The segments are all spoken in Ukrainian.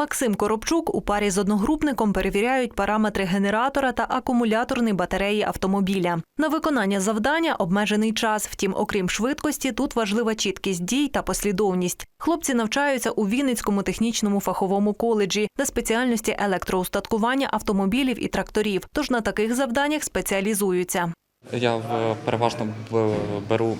Максим Коробчук у парі з одногрупником перевіряють параметри генератора та акумуляторної батареї автомобіля. На виконання завдання обмежений час. Втім, окрім швидкості, тут важлива чіткість дій та послідовність. Хлопці навчаються у Вінницькому технічному фаховому коледжі на спеціальності електроустаткування автомобілів і тракторів. Тож на таких завданнях спеціалізуються. Я переважно беру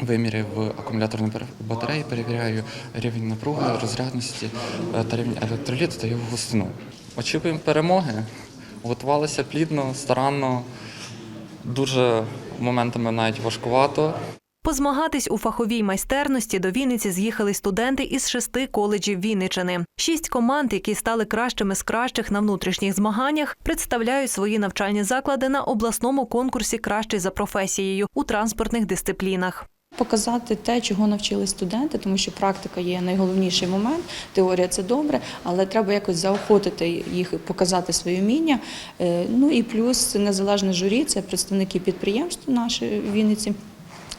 виміри в акумуляторній пер- батареї, перевіряю рівень напруги, розрядності е, та рівень електроліту та його густину. Очікуємо перемоги. Готувалися плідно, старанно, дуже моментами навіть важкувато. Позмагатись у фаховій майстерності до Вінниці з'їхали студенти із шести коледжів Вінничини. Шість команд, які стали кращими з кращих на внутрішніх змаганнях, представляють свої навчальні заклади на обласному конкурсі Кращий за професією у транспортних дисциплінах. Показати те, чого навчили студенти, тому що практика є найголовніший момент. Теорія це добре, але треба якось заохотити їх показати свої вміння. Е, Ну і плюс незалежне журі це представники підприємств нашої Вінниці.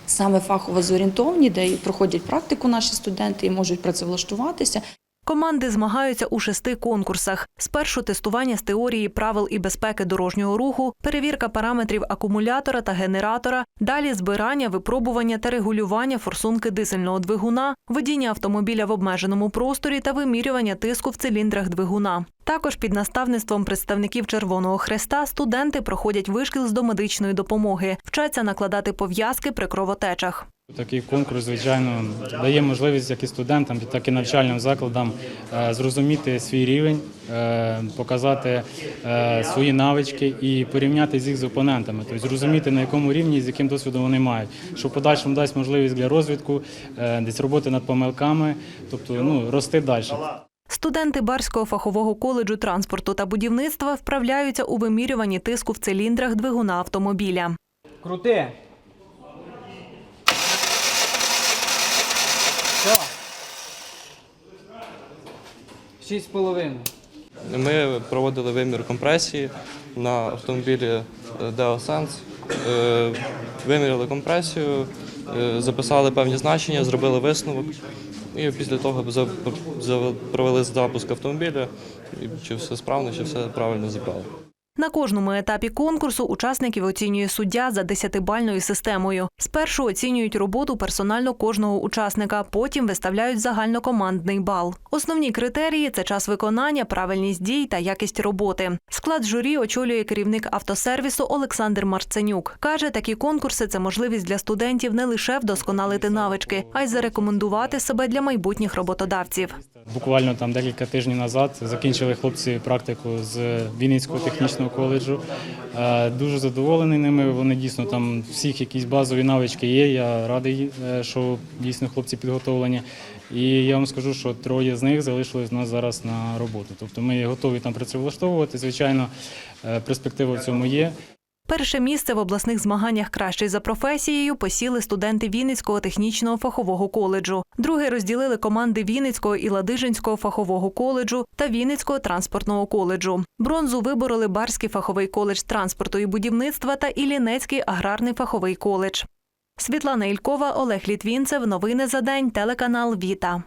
Саме фахово зорієнтовані, де і проходять практику наші студенти і можуть працевлаштуватися. Команди змагаються у шести конкурсах: спершу тестування з теорії правил і безпеки дорожнього руху, перевірка параметрів акумулятора та генератора, далі збирання, випробування та регулювання форсунки дизельного двигуна, водіння автомобіля в обмеженому просторі та вимірювання тиску в циліндрах двигуна. Також під наставництвом представників Червоного Хреста студенти проходять вишкіл з домедичної допомоги, вчаться накладати пов'язки при кровотечах. Такий конкурс, звичайно, дає можливість як і студентам, так і навчальним закладам е, зрозуміти свій рівень, е, показати е, свої навички і порівняти з їх з опонентами, тобто зрозуміти на якому рівні і з яким досвідом вони мають, що в подальшому дасть можливість для розвитку, е, десь роботи над помилками, тобто ну, рости далі. Студенти Барського фахового коледжу транспорту та будівництва вправляються у вимірюванні тиску в циліндрах двигуна автомобіля. Крути. 6,5. Ми проводили вимір компресії на автомобілі е, Deosense. Е, виміряли компресію, е, записали певні значення, зробили висновок. І після того провели запуск автомобіля, чи все справно, чи все правильно зібрали. На кожному етапі конкурсу учасників оцінює суддя за десятибальною системою. Спершу оцінюють роботу персонально кожного учасника, потім виставляють загальнокомандний бал. Основні критерії це час виконання, правильність дій та якість роботи. Склад журі очолює керівник автосервісу Олександр Марценюк. Каже, такі конкурси це можливість для студентів не лише вдосконалити навички, а й зарекомендувати себе для майбутніх роботодавців. Буквально там декілька тижнів назад закінчили хлопці практику з Вінницького технічного коледжу. Е, Дуже задоволений ними. Вони дійсно там всіх якісь базові навички є. Я радий, е, що дійсно хлопці підготовлені. І я вам скажу, що троє з них залишились у нас зараз на роботу. Тобто ми готові там працевлаштовувати. Звичайно, е, перспектива в цьому є. Перше місце в обласних змаганнях кращий за професією посіли студенти Вінницького технічного фахового коледжу. Друге розділили команди Вінницького і Ладижинського фахового коледжу та Вінницького транспортного коледжу. Бронзу вибороли Барський фаховий коледж транспорту і будівництва та Іллінецький аграрний фаховий коледж. Світлана Ількова, Олег Літвінцев. Новини за день. Телеканал Віта.